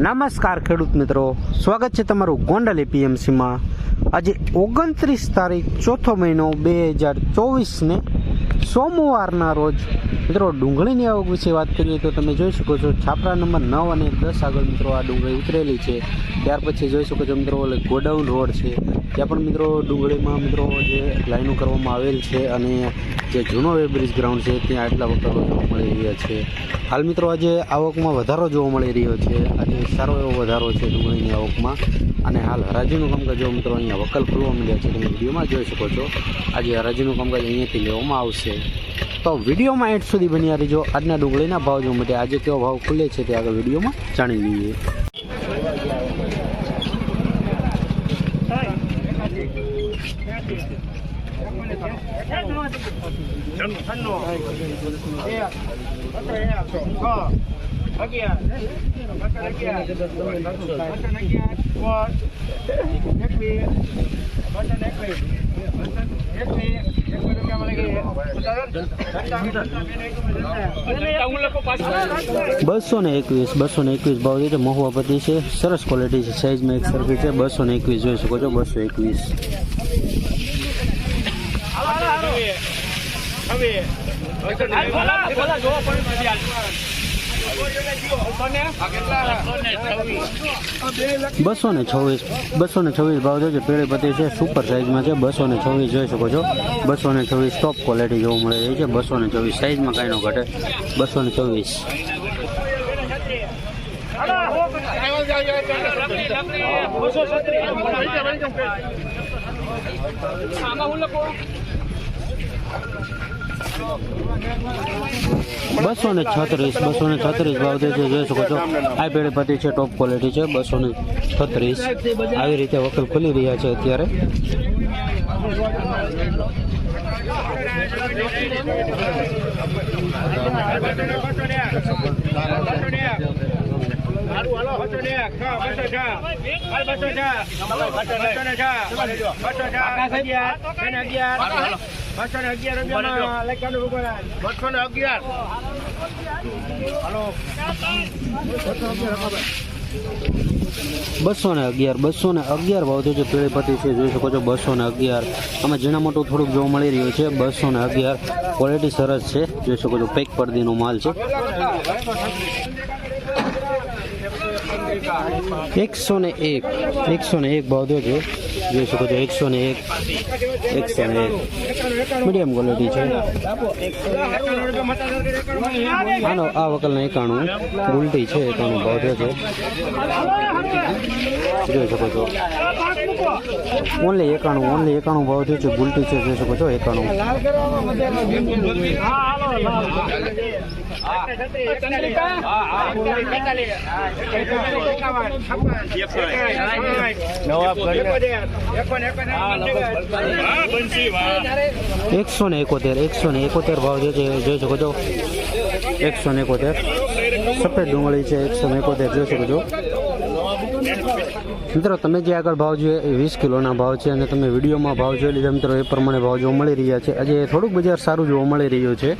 નમસ્કાર ખેડૂત મિત્રો. સ્વાગત છે તમારું ગોંડલ એપીએમસીમાં આજે ઓગણત્રીસ તારીખ ચોથો મહિનો બે હજાર ચોવીસને સોમવારના રોજ. મિત્રો, ડુંગળીની આવક વિશે વાત કરીએ તો તમે જોઈ શકો છો, છાપરા નંબર નવ અને દસ આગળ મિત્રો આ ડુંગળી ઉતરેલી છે. ત્યાર પછી જોઈ શકો છો મિત્રો ગોડાઉન રોડ છે. ત્યાં પણ મિત્રો ડુંગળીમાં મિત્રો જે લાઈનો કરવામાં આવેલ છે અને જે જૂનો વેબ્રિજ ગ્રાઉન્ડ છે, ત્યાં આટલા વખતો જોવા મળી રહ્યા છે. હાલ મિત્રો આજે આવકમાં વધારો જોવા મળી રહ્યો છે. આજે સારો એવો વધારો છે ડુંગળીની આવકમાં. અને હાલ હરાજીનું કામકાજ મિત્રો અહીંયા વકલ ખુલવા મળ્યા છે, તમે વિડીયોમાં જોઈ શકો છો. આજે હરાજીનું કામકાજ અહીંયાથી લેવામાં આવશે. તો વિડીયોમાં એટ સુધી બન્યા રહેજો. આજના ડુંગળીના ભાવ જોવા માટે આજે કેવો ભાવ ખુલે છે તે આગળ વિડીયોમાં જાણી લઈએ. બસો ને એકવીસ બસો ને એકવીસ ભાવ છે મહુવાપતિ છે સરસ ક્વોલિટી છે સાઇઝમાં એક સરખી છે બસો ને એકવીસ જોઈ શકો છો બસો એકવીસ બસો ને છવ્વીસ. બસો ને છવ્વીસ ભાવ છે પેળી પતિ છે સુપર સાઇઝમાં છે. બસો ને છવ્વીસ જોઈ શકો છો. બસો ને છવ્વીસ ટોપ ક્વોલિટી જોવા મળે રહી છે. બસો ને છવ્વીસ સાઇઝમાં કાંઈ ન ઘટે. બસો ને છવ્વીસ. બસો ને છત્રીસ બસો ને છત્રીસ ભાવ જોઈ શકો છો, આ પેઢી પતિ છે ટોપ ક્વોલિટી છે બસો ને છત્રીસ. આવી રીતે વકલ ખુલી રહ્યા છે અત્યારે. બસો ને અગિયાર બસો ને અગિયાર ભાવ જે છે. પેઢી છે, જોઈ શકો છો, બસો ને અગિયાર. આમાં ઝીણા મોટું થોડુંક જોવા મળી રહ્યું છે, બસો ને અગિયાર. ક્વોલિટી સરસ છે, જોઈ શકો છો, પેક પરદીનો માલ છે. એકસો ને એક એકસો ને એક ભાવ થયો છે જોઈ શકો છો એકસો ને એક એકસો ને એક મીડિયમ ક્વોલિટી છે આનો આ વકલના એકાણું ગુલટી છે એકાણું ભાવ થયો છે જોઈ શકો છો ઓનલી એકાણું ઓનલી એકાણું ભાવ થયું છે ગુલટી છે જોઈ શકો છો એકાણું. એકસો ને એકોતેર, એકસો ને એકોતેર ભાવ જે છે જોઈ શકો છો એકસો ને એકોતેર. સફેદ ડુંગળી છે, એકસો ને એકોતેર જોઈ શકો છો મિત્રો, તમે જે આગળ ભાવ જોઈએ એ વીસ કિલોના ભાવ છે અને તમે વિડીયોમાં ભાવ જોઈ લીધા મિત્રો, એ પ્રમાણે ભાવ જોવા મળી રહ્યા છે. આજે થોડુંક બજાર સારું જોવા મળી રહ્યું છે.